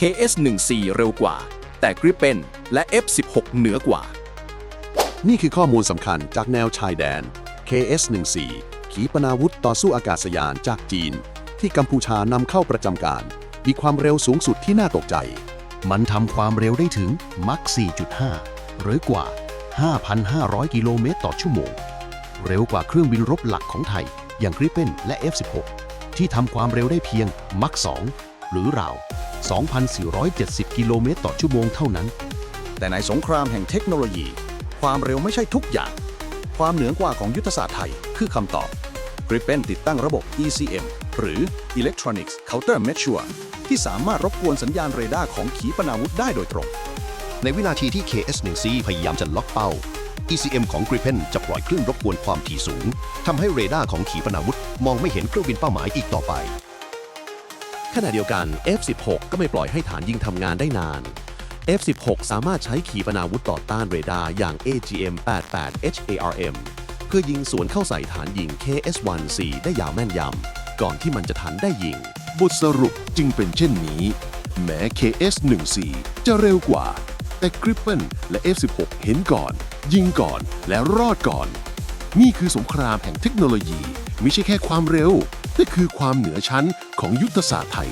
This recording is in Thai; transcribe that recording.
KS-14 เร็วกว่า แต่ Gripen และ F-16 เหนือกว่า นี่คือข้อมูลสำคัญจากแนวชายแดน KS-14 ขีปนาวุธต่อสู้อากาศยานจากจีน ที่กัมพูชานำเข้าประจำการ มีความเร็วสูงสุดที่น่าตกใจ มันทำความเร็วได้ถึงมัก4.5 หรือกว่า 5,500 กิโลเมตรต่อชั่วโมง เร็วกว่าเครื่องบินรบหลักของไทย อย่างกริปเปนและ F16 ที่ทำความเร็วได้เพียงมัก2หรือราว 2,470 กิโลเมตรต่อชั่วโมงเท่านั้น แต่ในสงครามแห่งเทคโนโลยี ความเร็วไม่ใช่ทุกอย่าง ความเหนือกว่าของยุทธศาสตร์ไทย คือคำตอบ Gripen ติดตั้งระบบ ECM หรือ Electronics Counter Measure ที่สามารถรบกวนสัญญาณเรดาร์ของขีปนาวุธได้โดยตรง ในวินาทีที่ KS-1C พยายามจะล็อกเป้า ECM ของ Gripen จะปล่อยคลื่นรบกวนความถี่สูงทำให้เรดาร์ของขีปนาวุธมองไม่เห็นเครื่องบินเป้าหมายอีกต่อไป ขณะเดียวกัน F16 ก็ไม่ปล่อยให้ฐานยิงทำงานได้นาน F16 สามารถใช้ขีปนาวุธต่อต้านเรดาร์อย่าง AGM-88 HARM เพื่อยิงสวนเข้าใส่ฐานยิง KS-1C ได้ยาวแม่นยำ ก่อนที่มันจะทันได้ยิง บทสรุปจึงเป็นเช่นนี้ แม้ KS-14 จะเร็วกว่า แต่ Gripen และ F16 เห็นก่อน ยิงก่อนและรอดก่อน นี่คือสงครามแห่งเทคโนโลยี ไม่ใช่แค่ความเร็ว นี่คือความเหนือชั้นของยุทธศาสตร์ไทย